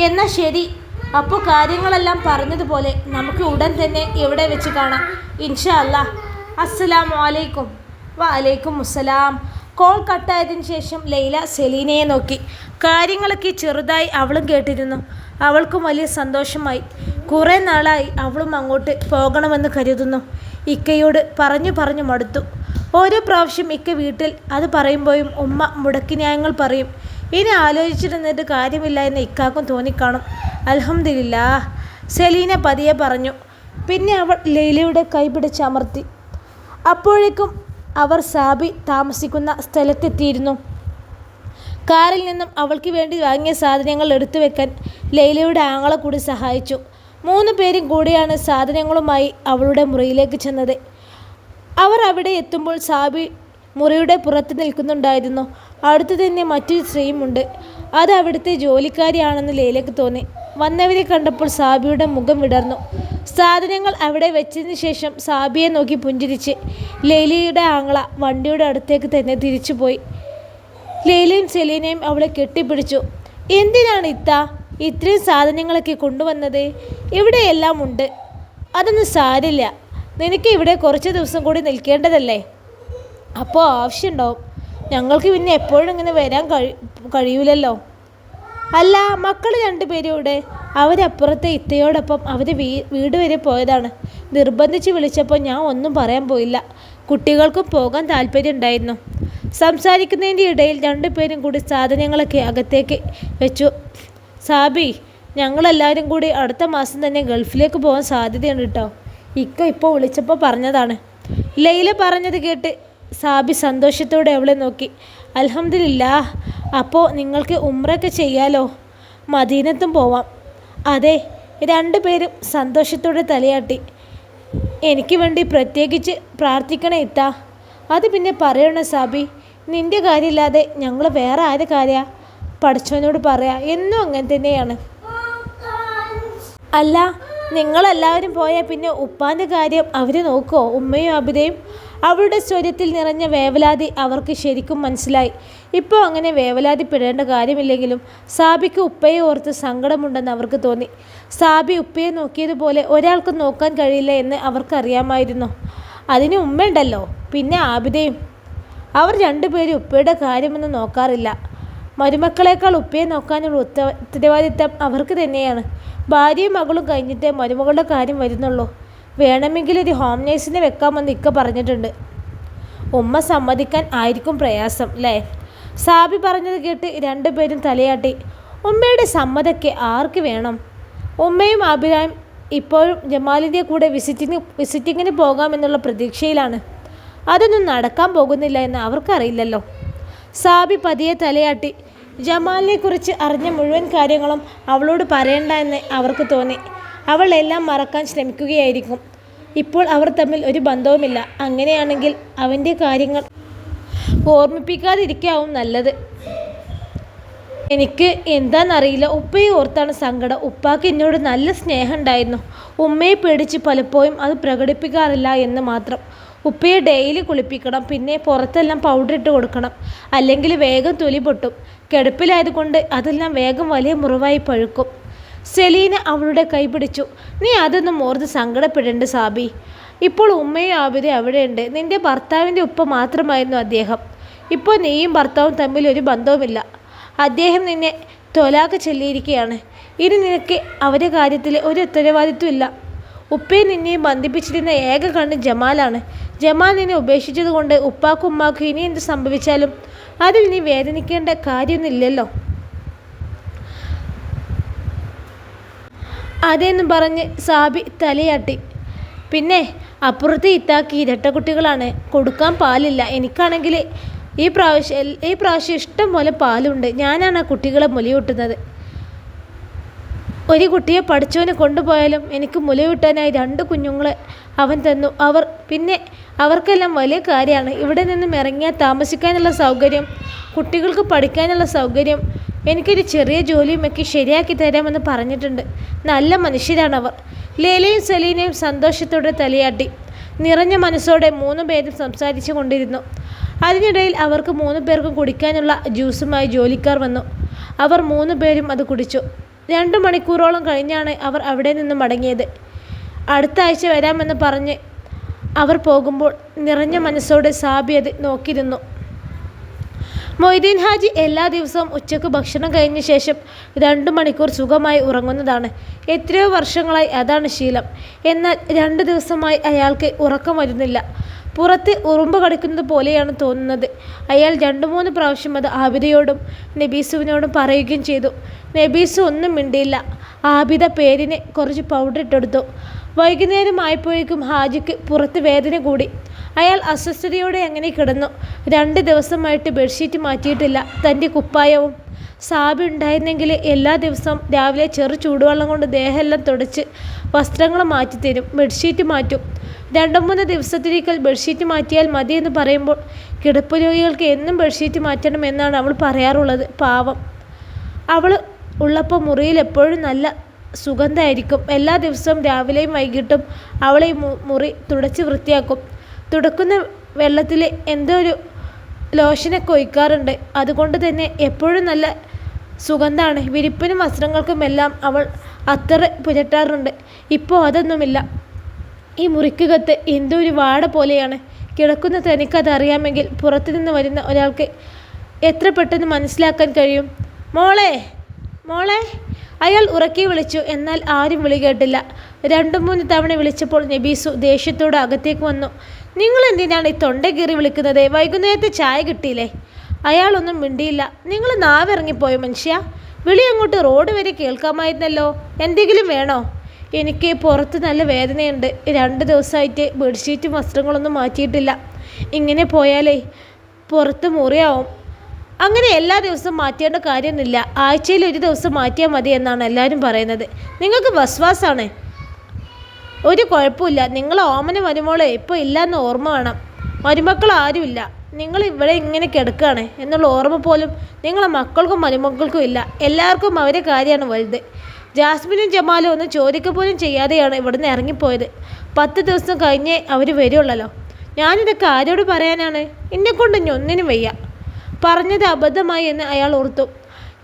എന്നാൽ ശരി. അപ്പോൾ കാര്യങ്ങളെല്ലാം പറഞ്ഞതുപോലെ നമുക്ക് ഉടൻ തന്നെ ഇവിടെ വെച്ച് കാണാം. ഇൻഷാ അല്ലാ അസ്സലാം അലൈക്കും. വലൈക്കും അസ്സലാം കോൾ കട്ടായതിനു ശേഷം ലൈല സെലീനയെ നോക്കി. കാര്യങ്ങളൊക്കെ ചെറുതായി അവളും കേട്ടിരുന്നു. അവൾക്കും വലിയ സന്തോഷമായി. കുറേ നാളായി അവളും അങ്ങോട്ട് പോകണമെന്ന് കരുതുന്നു. ഇക്കയോട് പറഞ്ഞു പറഞ്ഞു മടുത്തു. ഓരോ പ്രാവശ്യം ഇക്ക വീട്ടിൽ അത് പറയുമ്പോഴും ഉമ്മ മുടക്കി ന്യായങ്ങൾ പറയും. ഇനി ആലോചിച്ചിരുന്നിട്ട് കാര്യമില്ല എന്ന് ഇക്കാക്കും തോന്നിക്കാണും. അലഹമില്ല സെലീന പതിയെ പറഞ്ഞു പിന്നെ അവൾ ലൈലയുടെ കൈ പിടിച്ചമർത്തി അപ്പോഴേക്കും അവർ സാബി താമസിക്കുന്ന സ്ഥലത്തെത്തിയിരുന്നു. കാറിൽ നിന്നും അവൾക്ക് വേണ്ടി വാങ്ങിയ സാധനങ്ങൾ എടുത്തു വെക്കാൻ ലൈലയുടെ ആങ്ങളെ കൂടി സഹായിച്ചു. മൂന്ന് പേരും കൂടിയാണ് സാധനങ്ങളുമായി അവളുടെ മുറിയിലേക്ക് ചെന്നത്. അവർ അവിടെ എത്തുമ്പോൾ സാബി മുറിയുടെ പുറത്ത് നിൽക്കുന്നുണ്ടായിരുന്നു. അടുത്ത് തന്നെ മറ്റൊരു സ്ത്രീയുമുണ്ട്. അത് അവിടുത്തെ ജോലിക്കാരിയാണെന്ന് ലേലക്ക് തോന്നി. വന്നവരെ കണ്ടപ്പോൾ സാബിയുടെ മുഖം വിടർന്നു. സാധനങ്ങൾ അവിടെ വെച്ചതിന് ശേഷം സാബിയെ നോക്കി പുഞ്ചിരിച്ച്. ലേലിയുടെ ആങ്ങള വണ്ടിയുടെ അടുത്തേക്ക് തന്നെ തിരിച്ചുപോയി. ലൈലയും സെലീനയും അവളെ കെട്ടിപ്പിടിച്ചു. എന്തിനാണ് ഇത്ത ഇത്രയും സാധനങ്ങളൊക്കെ കൊണ്ടുവന്നത്? ഇവിടെയെല്ലാം ഉണ്ട്. അതൊന്നും സാരില്ല. നിനക്ക് ഇവിടെ കുറച്ച് ദിവസം കൂടി നിൽക്കേണ്ടതല്ലേ? അപ്പോൾ ആവശ്യമുണ്ടാവും. ഞങ്ങൾക്ക് പിന്നെ എപ്പോഴും ഇങ്ങനെ വരാൻ കഴി കഴിയൂലല്ലോ. അല്ല മക്കൾ രണ്ടുപേരും ഇവിടെ അവരപ്പുറത്തെ ഇത്തയോടൊപ്പം അവർ വീ വീട് വരെ പോയതാണ്. നിർബന്ധിച്ച് വിളിച്ചപ്പോൾ ഞാൻ ഒന്നും പറയാൻ പോയില്ല. കുട്ടികൾക്കും പോകാൻ താല്പര്യം ഉണ്ടായിരുന്നു. സംസാരിക്കുന്നതിന്റെ ഇടയിൽ രണ്ടുപേരും കൂടി സാധനങ്ങളൊക്കെ അകത്തേക്ക് വെച്ചു. സാബി ഞങ്ങളെല്ലാവരും കൂടി അടുത്ത മാസം തന്നെ ഗൾഫിലേക്ക് പോകാൻ സാധ്യതയുണ്ട് കേട്ടോ ഇക്ക ഇപ്പോൾ വിളിച്ചപ്പോൾ പറഞ്ഞതാണ്. ലൈല പറഞ്ഞത് കേട്ട് സാബി സന്തോഷത്തോടെ അവളെ നോക്കി. അൽഹംദുലില്ലാ അപ്പോൾ നിങ്ങൾക്ക് ഉമ്രയൊക്കെ ചെയ്യാലോ? മദീനത്തും പോവാം. അതെ. രണ്ടുപേരും സന്തോഷത്തോടെ തലയാട്ടി. എനിക്ക് വേണ്ടി പ്രത്യേകിച്ച് പ്രാർത്ഥിക്കണേ ഇത്ത. അത് പിന്നെ പറയണ സാബി? നിന്റെ കാര്യമില്ലാതെ ഞങ്ങൾ വേറെ ആരെ കാര്യ? പഠിച്ചവനോട് പറയാ. എന്നും അങ്ങനെ തന്നെയാണ്. അല്ല നിങ്ങളെല്ലാവരും പോയാൽ പിന്നെ ഉപ്പാന്റെ കാര്യം അവർ നോക്കുമോ ഉമ്മയും അബിതയും അവളുടെ സ്വരത്തിൽ നിറഞ്ഞ വേവലാതി അവർക്ക് ശരിക്കും മനസ്സിലായി. ഇപ്പോൾ അങ്ങനെ വേവലാതി പെടേണ്ട കാര്യമില്ലെങ്കിലും സാബിക്ക് ഉപ്പയെ ഓർത്ത് സങ്കടമുണ്ടെന്ന് അവർക്ക് തോന്നി. സാബി ഉപ്പയെ നോക്കിയതുപോലെ ഒരാൾക്ക് നോക്കാൻ കഴിയില്ല എന്ന് അവർക്കറിയാമായിരുന്നു. അതിന് ഉമ്മയുണ്ടല്ലോ പിന്നെ ആബിതയും അവർ രണ്ടുപേരും ഉപ്പയുടെ കാര്യമൊന്നും നോക്കാറില്ല. മരുമക്കളേക്കാൾ ഉപ്പയെ നോക്കാനുള്ള ഉത്ത ഉത്തരവാദിത്തം അവർക്ക് തന്നെയാണ്. ഭാര്യയും മകളും കഴിഞ്ഞിട്ടേ മരുമകളുടെ കാര്യം വരുന്നുള്ളൂ. വേണമെങ്കിൽ ഒരു ഹോം നേഴ്സിനെ വെക്കാമെന്ന് ഇക്ക പറഞ്ഞിട്ടുണ്ട്. ഉമ്മ സമ്മതിക്കാൻ ആയിരിക്കും പ്രയാസം അല്ലേ സാബി പറഞ്ഞത് കേട്ട് രണ്ടുപേരും തലയാട്ടി. ഉമ്മയുടെ സമ്മതമൊക്കെ ആർക്ക് വേണം? ഉമ്മയും അഭിരായും ഇപ്പോഴും ജമാലിന്റെ കൂടെ വിസിറ്റിങ് വിസിറ്റിങ്ങിന് പോകാമെന്നുള്ള പ്രതീക്ഷയിലാണ്. അതൊന്നും നടക്കാൻ പോകുന്നില്ല എന്ന് അവർക്കറിയില്ലല്ലോ. സാബി പതിയെ തലയാട്ടി. ജമാലിനെ കുറിച്ച് അറിഞ്ഞ മുഴുവൻ കാര്യങ്ങളും അവളോട് പറയണ്ട എന്ന് അവർക്ക് തോന്നി. അവൾ എല്ലാം മറക്കാൻ ശ്രമിക്കുകയായിരിക്കും. ഇപ്പോൾ അവർ തമ്മിൽ ഒരു ബന്ധവുമില്ല. അങ്ങനെയാണെങ്കിൽ അവന്റെ കാര്യങ്ങൾ ഓർമ്മിപ്പിക്കാതിരിക്കാവും നല്ലത്. എനിക്ക് എന്താണെന്നറിയില്ല. ഉപ്പയെ ഓർത്താണ് സങ്കടം. ഉപ്പാക്ക് എന്നോട് നല്ല സ്നേഹം ഉണ്ടായിരുന്നു ഉമ്മയെ പേടിച്ച് പലപ്പോഴും അത് പ്രകടിപ്പിക്കാറില്ല എന്ന് മാത്രം. ഉപ്പയെ ഡെയിലി കുളിപ്പിക്കണം. പിന്നെ പുറത്തെല്ലാം പൗഡർ ഇട്ട് കൊടുക്കണം. അല്ലെങ്കിൽ വേഗം തൊലി പൊട്ടും. കിടപ്പിലായതുകൊണ്ട് അതെല്ലാം വേഗം വലിയ മുറിവായി പഴുക്കും. സെലീന അവളുടെ കൈ പിടിച്ചു. നീ അതൊന്നും ഓർത്ത് സങ്കടപ്പെടേണ്ട സാബി. ഇപ്പോൾ ഉമ്മയും ആബിദയും അവിടെയുണ്ട്. നിന്റെ ഭർത്താവിന്റെ ഉപ്പ മാത്രമായിരുന്നു അദ്ദേഹം. ഇപ്പോൾ നീയും ഭർത്താവും തമ്മിൽ ഒരു ബന്ധവുമില്ല. അദ്ദേഹം നിന്നെ തൊലാക്ക് ചൊല്ലിയിരിക്കുകയാണ്. ഇനി നിനക്ക് അവരുടെ കാര്യത്തിൽ ഒരു ഉത്തരവാദിത്വം ഇല്ല. ഉപ്പയെ നിന്നെയും ബന്ധിപ്പിച്ചിരുന്ന ഏക കണ്ണ് ജമാലാണ്. ജമാൽ നിന്നെ ഉപേക്ഷിച്ചതുകൊണ്ട് ഉപ്പാക്കും ഉമ്മാക്കും ഇനി എന്ത് സംഭവിച്ചാലും അതിൽ നീ വേദനിക്കേണ്ട കാര്യമൊന്നുമില്ലല്ലോ. അതെന്ന് പറഞ്ഞ് സാബി തലയാട്ടി. പിന്നെ അപ്പുറത്തെ ഇത്താക്ക് ഇരട്ടക്കുട്ടികളാണ്. കൊടുക്കാൻ പാലില്ല. എനിക്കാണെങ്കിൽ ഈ പ്രാവശ്യം ഈ പ്രാവശ്യം ഇഷ്ടം പോലെ പാലുണ്ട്. ഞാനാണ് ആ കുട്ടികളെ മുലയൂട്ടുന്നത്. ഒരു കുട്ടിയെ പഠിച്ചവനെ കൊണ്ടുപോയാലും എനിക്ക് മുലയൂട്ടാനായി രണ്ട് കുഞ്ഞുങ്ങളെ അവൻ തന്നു. അവർ പിന്നെ അവർക്കെല്ലാം വലിയ കാര്യമാണ്. ഇവിടെ നിന്നും ഇറങ്ങിയാൽ താമസിക്കാനുള്ള സൗകര്യം കുട്ടികൾക്ക് പഠിക്കാനുള്ള സൗകര്യം എനിക്കൊരു ചെറിയ ജോലിയുമൊക്കെ ശരിയാക്കി തരാമെന്ന് പറഞ്ഞിട്ടുണ്ട്. നല്ല മനുഷ്യരാണവർ. ലേലയും സലീനയും സന്തോഷത്തോടെ തലയാട്ടി. നിറഞ്ഞ മനസ്സോടെ മൂന്ന് പേരും സംസാരിച്ചു കൊണ്ടിരുന്നു. അതിനിടയിൽ അവർക്ക് മൂന്ന് പേർക്കും കുടിക്കാനുള്ള ജ്യൂസുമായി ജോലിക്കാർ വന്നു. അവർ മൂന്ന് പേരും അത് കുടിച്ചു. രണ്ട് മണിക്കൂറോളം കഴിഞ്ഞാണ് അവർ അവിടെ നിന്ന് മടങ്ങിയത്. അടുത്ത ആഴ്ച വരാമെന്ന് പറഞ്ഞ് അവർ പോകുമ്പോൾ നിറഞ്ഞ മനസ്സോടെ സാബി അത് നോക്കിയിരുന്നു. മൊയ്തീൻ ഹാജി എല്ലാ ദിവസവും ഉച്ചയ്ക്ക് ഭക്ഷണം കഴിഞ്ഞ ശേഷം രണ്ട് മണിക്കൂർ സുഖമായി ഉറങ്ങുന്നതാണ്. എത്രയോ വർഷങ്ങളായി അതാണ് ശീലം. എന്നാൽ രണ്ട് ദിവസമായി അയാൾക്ക് ഉറക്കം വരുന്നില്ല. പുറത്ത് ഉറുമ്പ് കടിക്കുന്നത് പോലെയാണ് തോന്നുന്നത്. അയാൾ രണ്ട് മൂന്ന് പ്രാവശ്യം അത് ആബിദയോടും നബീസുവിനോടും പറയുകയും ചെയ്തു. നബീസു ഒന്നും മിണ്ടിയില്ല. ആബിദ പേരിന് കുറച്ച് പൗഡർ ഇട്ടെടുത്തു. വൈകുന്നേരം ആയപ്പോഴേക്കും ഹാജിക്ക് പുറത്ത് വേദന കൂടി. അയാൾ അസ്വസ്ഥതയോടെ അങ്ങനെ കിടന്നു. രണ്ട് ദിവസമായിട്ട് ബെഡ്ഷീറ്റ് മാറ്റിയിട്ടില്ല. തന്റെ കുപ്പായവും സാബി ഉണ്ടായിരുന്നെങ്കിൽ എല്ലാ ദിവസവും രാവിലെ ചെറു ചൂടുവെള്ളം കൊണ്ട് ദേഹമെല്ലാം തുടച്ച് വസ്ത്രങ്ങൾ മാറ്റിത്തരും. ബെഡ്ഷീറ്റ് മാറ്റും. രണ്ടു മൂന്ന് ദിവസത്തിലേക്കൽ ബെഡ്ഷീറ്റ് മാറ്റിയാൽ മതി എന്ന് പറയുമ്പോൾ കിടപ്പ് രോഗികൾക്ക് എന്നും ബെഡ്ഷീറ്റ് മാറ്റണം എന്നാണ് അവൾ പറയാറുള്ളത്. പാവം. അവൾ ഉള്ളപ്പോൾ മുറിയിൽ എപ്പോഴും നല്ല സുഗന്ധമായിരിക്കും എല്ലാ ദിവസവും രാവിലെയും വൈകിട്ടും അവൾ മുറി തുടച്ച് വൃത്തിയാക്കും. തുടക്കുന്ന വെള്ളത്തിൽ എന്തോ ഒരു ലോഷനൊക്കെ ഒഴിക്കാറുണ്ട് അതുകൊണ്ട് തന്നെ എപ്പോഴും നല്ല സുഗന്ധമാണ് വിരിപ്പിനും വസ്ത്രങ്ങൾക്കും എല്ലാം അവൾ അത്തറ് പുരട്ടാറുണ്ട്. ഇപ്പോൾ അതൊന്നുമില്ല. ഈ മുറിക്കകത്ത് എന്തോ ഒരു വാട പോലെയാണ്. കിടക്കുന്ന തനിക്കതറിയാമെങ്കിൽ പുറത്തു നിന്ന് വരുന്ന ഒരാൾക്ക് എത്ര പെട്ടെന്ന് മനസ്സിലാക്കാൻ കഴിയും. മോളെ മോളെ. അയാൾ ഉറക്കി വിളിച്ചു. എന്നാൽ ആരും വിളി കേട്ടില്ല. രണ്ടു മൂന്ന് തവണ വിളിച്ചപ്പോൾ നബീസു ദേഷ്യത്തോടെ അകത്തേക്ക് വന്നു. നിങ്ങൾ എന്തിനാണ് ഈ തൊണ്ട കീറി വിളിക്കുന്നത്? വൈകുന്നേരത്തെ ചായ കിട്ടിയില്ലേ? അയാളൊന്നും മിണ്ടിയില്ല. നിങ്ങൾ നാവിറങ്ങിപ്പോയോ മനുഷ്യ? വിളി അങ്ങോട്ട് റോഡ് വരെ കേൾക്കാമായിരുന്നല്ലോ. എന്തെങ്കിലും വേണോ? എനിക്ക് പുറത്ത് നല്ല വേദനയുണ്ട്. രണ്ട് ദിവസമായിട്ട് ബെഡ്ഷീറ്റും വസ്ത്രങ്ങളൊന്നും മാറ്റിയിട്ടില്ല. ഇങ്ങനെ പോയാലേ പുറത്ത് മുറിയാവും. അങ്ങനെ എല്ലാ ദിവസവും മാറ്റേണ്ട കാര്യമില്ല ആഴ്ചയിൽ ഒരു ദിവസം മാറ്റിയാൽ മതി എന്നാണ് എല്ലാവരും പറയുന്നത്. നിങ്ങൾക്ക് വസ്വാസാണ് ഒരു കുഴപ്പമില്ല. നിങ്ങൾ ഓമന മരുമോളെ ഇപ്പോൾ ഇല്ലയെന്ന് ഓർമ്മ വേണം. മരുമക്കൾ ആരുമില്ല നിങ്ങൾ ഇവിടെ ഇങ്ങനെ കിടക്കുകയാണ് എന്നുള്ള ഓർമ്മ പോലും നിങ്ങളെ മക്കൾക്കും മരുമക്കൾക്കും ഇല്ല. എല്ലാവർക്കും അവരെ കാര്യമാണ് വലുത്. ജാസ്മിനും ജമാലും ഒന്ന് ചോദിക്ക പോലും ചെയ്യാതെയാണ് ഇവിടുന്ന് ഇറങ്ങിപ്പോയത്. പത്ത് ദിവസം കഴിഞ്ഞേ അവർ വരുള്ളല്ലോ. ഞാനിതൊക്കെ ആരോട് പറയാനാണ്? എന്നെക്കൊണ്ട് ഇനി ഒന്നിനും വയ്യ. പറഞ്ഞത് അബദ്ധമായി എന്ന് അയാൾ ഓർത്തു.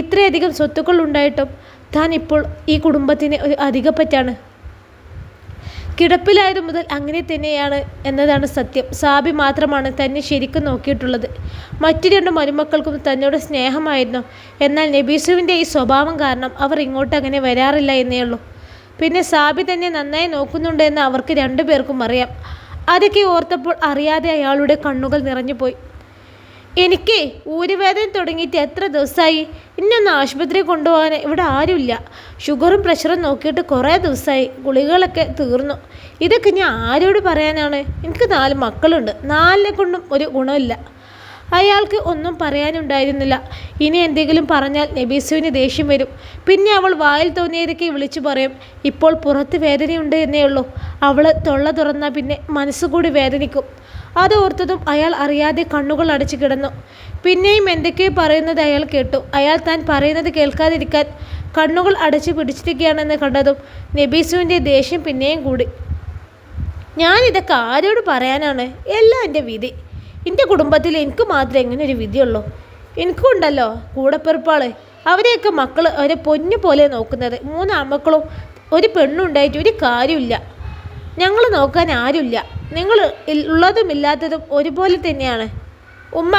ഇത്രയധികം സ്വത്തുക്കൾ ഉണ്ടായിട്ടും താൻ ഇപ്പോൾ ഈ കുടുംബത്തിന് ഒരു അധികപ്പറ്റാണ്. കിടപ്പിലായത് മുതൽ അങ്ങനെ തന്നെയാണ് എന്നതാണ് സത്യം. സാബി മാത്രമാണ് തന്നെ ശരിക്കും നോക്കിയിട്ടുള്ളത്. മറ്റു രണ്ട് മരുമക്കൾക്കും തന്നോട് സ്നേഹമായിരുന്നു. എന്നാൽ നബീസുവിന്റെ ഈ സ്വഭാവം കാരണം അവർ ഇങ്ങോട്ട് അങ്ങനെ വരാറില്ല എന്നേ ഉള്ളൂ. പിന്നെ സാബി തന്നെ നന്നായി നോക്കുന്നുണ്ടെന്ന് അവർക്ക് രണ്ടുപേർക്കും അറിയാം. അതൊക്കെ ഓർത്തപ്പോൾ അറിയാതെ അയാളുടെ കണ്ണുകൾ നിറഞ്ഞുപോയി. എനിക്ക് ഊരുവേദന തുടങ്ങിയിട്ട് എത്ര ദിവസമായി? ഇന്നൊന്ന് ആശുപത്രി കൊണ്ടുപോകാൻ ഇവിടെ ആരുമില്ല. ഷുഗറും പ്രഷറും നോക്കിയിട്ട് കുറേ ദിവസമായി ഗുളികകളൊക്കെ തീർന്നു. ഇതൊക്കെ ഞാൻ ആരോട് പറയാനാണ്? എനിക്ക് നാല് മക്കളുണ്ട്. നാലിനെ കൊണ്ടും ഒരു ഗുണമില്ല. അയാൾക്ക് ഒന്നും പറയാനുണ്ടായിരുന്നില്ല. ഇനി എന്തെങ്കിലും പറഞ്ഞാൽ നബീസുവിന് ദേഷ്യം വരും. പിന്നെ അവൾ വായിൽ തോന്നിയതൊക്കെ വിളിച്ചു പറയും. ഇപ്പോൾ പുറത്ത് വേദനയുണ്ട് എന്നേ ഉള്ളൂ. അവൾ തൊള്ള തുറന്നാൽ പിന്നെ മനസ്സുകൂടി വേദനിക്കും. അതോർത്തതും അയാൾ അറിയാതെ കണ്ണുകൾ അടച്ചു കിടന്നു. പിന്നെയും എന്തൊക്കെയോ പറയുന്നത് അയാൾ കേട്ടു. അയാൾ താൻ പറയുന്നത് കേൾക്കാതിരിക്കാൻ കണ്ണുകൾ അടച്ചു പിടിച്ചിരിക്കുകയാണെന്ന് കണ്ടതും നബീസുവിന്റെ ദേഷ്യം പിന്നെയും കൂടി. ഞാനിതൊക്കെ ആരോട് പറയാനാണ്? എല്ലാം എന്റെ വിധി. എന്റെ കുടുംബത്തിൽ എനിക്ക് മാത്രമേ എങ്ങനെ ഒരു വിധിയുള്ളൂ. എനിക്കും ഉണ്ടല്ലോ കൂടപ്പിറപ്പാൾ അവരെയൊക്കെ മക്കൾ അവരെ പൊന്നു പോലെ നോക്കുന്നത്. മൂന്ന് അമ്മക്കളും ഒരു പെണ്ണുണ്ടായിട്ട് ഒരു കാര്യമില്ല ഞങ്ങൾ നോക്കാൻ ആരുമില്ല. നിങ്ങൾ ഉള്ളതും ഇല്ലാത്തതും ഒരുപോലെ തന്നെയാണ്. ഉമ്മ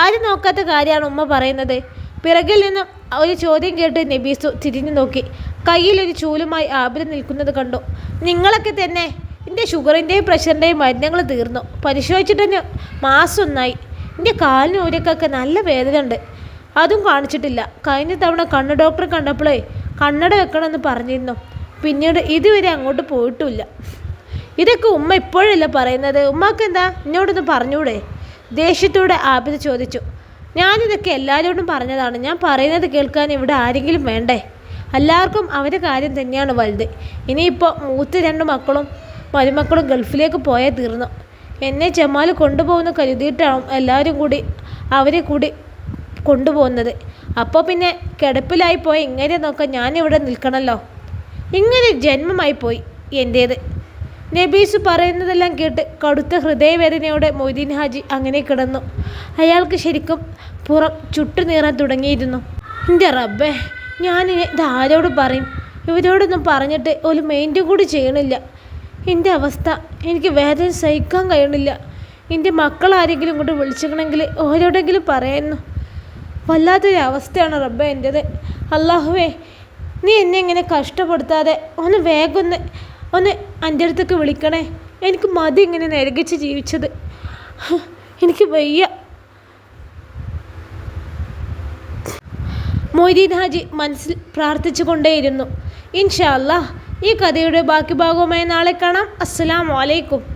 ആരും നോക്കാത്ത കാര്യമാണ് ഉമ്മ പറയുന്നത്? പിറകിൽ നിന്നും ഒരു ചോദ്യം കേട്ട് നബീസു തിരിഞ്ഞു നോക്കി. കയ്യിലൊരു ചൂലുമായി ആബിൽ നിൽക്കുന്നത് കണ്ടു. നിങ്ങളൊക്കെ തന്നെ എന്റെ ഷുഗറിന്റെയും പ്രഷറിന്റെയും മരുന്നുകൾ തീർന്നു. പരിശോധിച്ചിട്ട് മാസം ഒന്നായി എന്റെ കാലിന് ഊരക്കൊക്കെ നല്ല വേദന ഉണ്ട് അതും കാണിച്ചിട്ടില്ല. കഴിഞ്ഞ തവണ കണ്ണ് ഡോക്ടറെ കണ്ടപ്പോഴേ കണ്ണട വെക്കണമെന്ന് പറഞ്ഞിരുന്നു. പിന്നീട് ഇതുവരെ അങ്ങോട്ട് പോയിട്ടില്ല. ഇതൊക്കെ ഉമ്മ ഇപ്പോഴല്ല പറയുന്നത്? ഉമ്മക്ക് എന്താ? എന്നോടൊന്ന് പറഞ്ഞൂടെ? ദേഷ്യത്തോടെ ആബിദ് ചോദിച്ചു. ഞാനിതൊക്കെ എല്ലാവരോടും പറഞ്ഞതാണ്. ഞാൻ പറയുന്നത് കേൾക്കാൻ ഇവിടെ ആരെങ്കിലും വേണ്ടേ? എല്ലാവർക്കും അവരുടെ കാര്യം തന്നെയാണ് വലുത്. ഇനിയിപ്പോൾ മൂത്ത് രണ്ട് മക്കളും മരുമക്കളും ഗൾഫിലേക്ക് പോയാൽ തീർന്നു. എന്നെ ജമാൽ കൊണ്ടുപോകുന്ന കരുതിയിട്ടാണ് എല്ലാവരും കൂടി അവരെ കൂടി കൊണ്ടുപോകുന്നത്. അപ്പോൾ പിന്നെ കിടപ്പിലായി പോയി ഇങ്ങനെ നോക്കാൻ ഞാനിവിടെ നിൽക്കണമല്ലോ ഇങ്ങനെ ജന്മമായി പോയി എന്റേത് നബീസ് പറയുന്നതെല്ലാം കേട്ട് കടുത്ത ഹൃദയവേദനയോടെ മൊയ്തീൻ ഹാജി അങ്ങനെ കിടന്നു. അയാൾക്ക് ശരിക്കും പുറം ചുട്ടു നീറാൻ തുടങ്ങിയിരുന്നു. എന്റെ റബ്ബേ ഞാനിനി ഇത് ആരോട് പറയും? ഇവരോടൊന്നും പറഞ്ഞിട്ട് ഒരു മെയിന്റും കൂടി ചെയ്യണില്ല. എന്റെ അവസ്ഥ എനിക്ക് വേദന സഹിക്കാൻ കഴിയണില്ല. എന്റെ മക്കൾ ആരെങ്കിലും കൊണ്ട് വിളിച്ചിക്കണമെങ്കിൽ ഓരോടെങ്കിലും പറയുന്നു വല്ലാത്തൊരു അവസ്ഥയാണ് റബ്ബ എന്റെത് അള്ളാഹുവേ നീ എന്നെ ഇങ്ങനെ കഷ്ടപ്പെടുത്താതെ ഒന്ന് വേഗം ഒന്ന് ഒന്ന് എന്റെ അടുത്തേക്ക് വിളിക്കണേ. എനിക്ക് മതി ഇങ്ങനെ നരകിച്ച് ജീവിച്ചത്. എനിക്ക് വയ്യ. മൊയ്തീൻ ഹാജി മനസ്സിൽ പ്രാർത്ഥിച്ചു കൊണ്ടേയിരുന്നു. ഇൻഷാ അല്ലാ ഈ കഥയുടെ ബാക്കി ഭാഗവുമായി നാളെ കാണാം. അസ്സലാമു അലൈക്കും.